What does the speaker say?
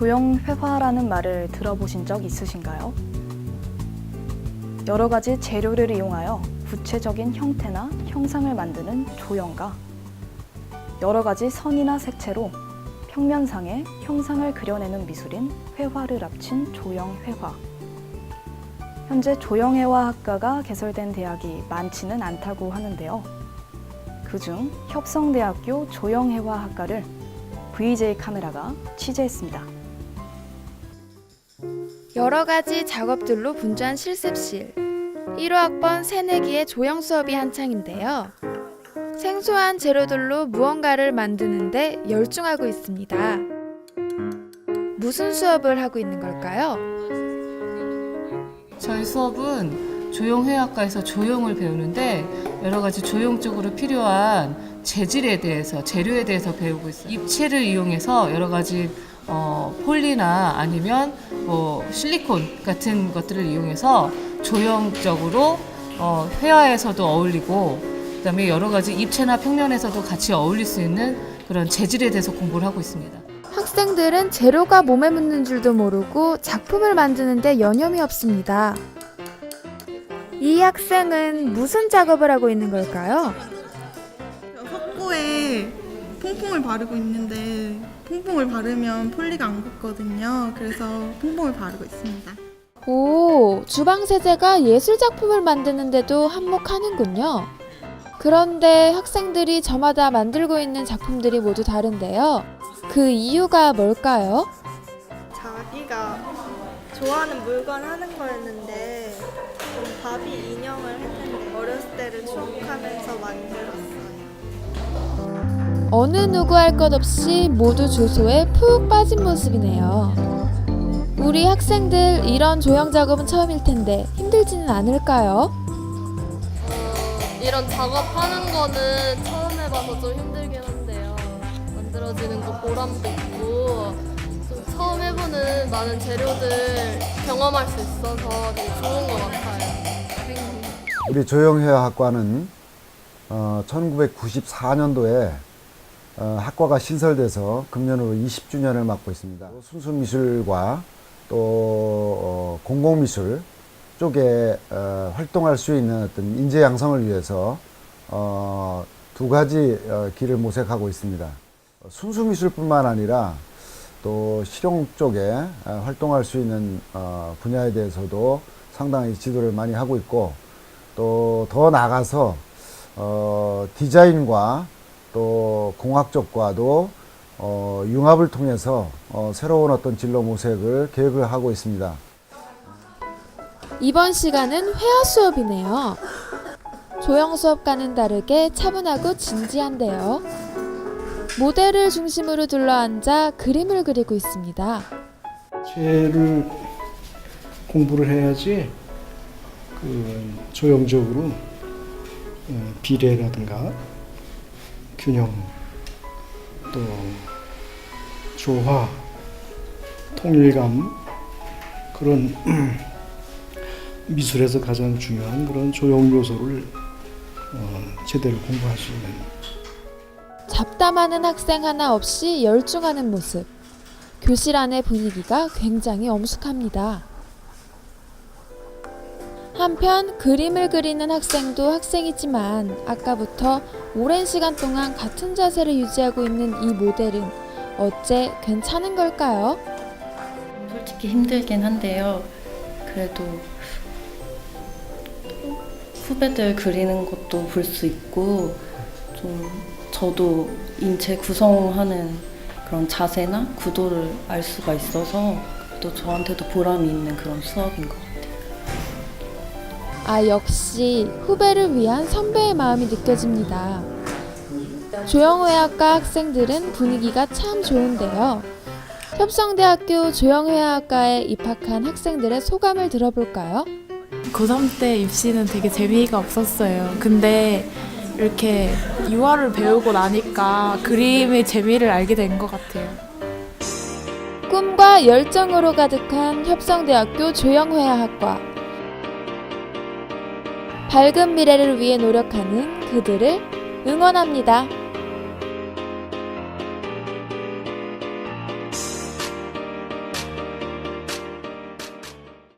조형회화라는 말을 들어보신 적 있으신가요? 여러 가지 재료를 이용하여 구체적인 형태나 형상을 만드는 조형과 여러 가지 선이나 색채로 평면상의 형상을 그려내는 미술인 회화를 합친 조형 회화. 현재 조형회화 학과가 개설된 대학이 많지는 않다고 하는데요. 그중 협성대학교 조형회화 학과를 VJ 카메라가 취재했습니다. 여러 가지 작업들로 분주한 실습실. 1호 학번 새내기의 조형 수업이 한창인데요. 생소한 재료들로 무언가를 만드는데 열중하고 있습니다. 무슨 수업을 하고 있는 걸까요? 저희 수업은 조형회학과에서 조형을 배우는데 여러 가지 조형적으로 필요한 재질에 대해서 재료에 대해서 배우고 있어요. 입체를 이용해서 여러 가지 어, 폴리나 아니면 뭐 실리콘 같은 것들을 이용해서 조형적으로 어, 회화에서도 어울리고 그다음에 여러 가지 입체나 평면에서도 같이 어울릴 수 있는 그런 재질에 대해서 공부를 하고 있습니다. 학생들은 재료가 몸에 묻는 줄도 모르고 작품을 만드는데 여념이 없습니다. 이 학생은 무슨 작업을 하고 있는 걸까요? 퐁퐁을 바르고 있는데 퐁퐁을 바르면 폴리가 안 붙거든요. 그래서 퐁퐁을 바르고 있습니다. 오, 주방 세제가 예술 작품을 만드는데도 한몫하는군요. 그런데 학생들이 저마다 만들고 있는 작품들이 모두 다른데요. 그 이유가 뭘까요? 자기가 좋아하는 물건 하는 거였는데 좀 바비 인형을 했는데 어렸을 때를 추억하면서 만들었어요. 어느 누구 할 것 없이 모두 조소에 푹 빠진 모습이네요. 우리 학생들 이런 조형 작업은 처음일 텐데 힘들지는 않을까요? 이런 작업하는 거는 처음 해봐서 좀 힘들긴 한데요. 만들어지는 거 보람도 있고 좀 처음 해보는 많은 재료들 경험할 수 있어서 되게 좋은 것 같아요. 우리 조형회화학과는 어, 1994년도에 어, 학과가 신설돼서 금년으로 20주년을 맞고 있습니다. 순수미술과 또 어, 공공미술 쪽에 어, 활동할 수 있는 어떤 인재 양성을 위해서 어, 두 가지 어, 길을 모색하고 있습니다. 순수미술뿐만 아니라 또 실용 쪽에 어, 활동할 수 있는 어, 분야에 대해서도 상당히 지도를 많이 하고 있고 또 더 나아가서 어, 디자인과 또 공학 쪽과도 어, 융합을 통해서 어, 새로운 어떤 진로 모색을 계획을 하고 있습니다. 이번 시간은 회화 수업이네요. 조형 수업과는 다르게 차분하고 진지한데요. 모델을 중심으로 둘러앉아 그림을 그리고 있습니다. 죄를 공부를 해야지 그 조형적으로 어, 비례라든가 균형 또 조화 통일감 그런 미술에서 가장 중요한 그런 조형 요소를 어, 제대로 공부할 수 있는 잡담하는 학생 하나 없이 열중하는 모습. 교실 안의 분위기가 굉장히 엄숙합니다. 한편 그림을 그리는 학생도 학생이지만 아까부터 오랜 시간 동안 같은 자세를 유지하고 있는 이 모델은 어째 괜찮은 걸까요? 솔직히 힘들긴 한데요. 그래도 후배들 그리는 것도 볼 수 있고 좀 저도 인체 구성하는 그런 자세나 구도를 알 수가 있어서 또 저한테도 보람이 있는 그런 수업인 것 같아요. 아, 역시 후배를 위한 선배의 마음이 느껴집니다. 조형회화과 학생들은 분위기가 참 좋은데요. 협성대학교 조형회화학과에 입학한 학생들의 소감을 들어볼까요? 고3 때 입시는 되게 재미가 없었어요. 근데 이렇게 유화를 배우고 나니까 그림의 재미를 알게 된 것 같아요. 꿈과 열정으로 가득한 협성대학교 조형회화학과. 밝은 미래를 위해 노력하는 그들을 응원합니다.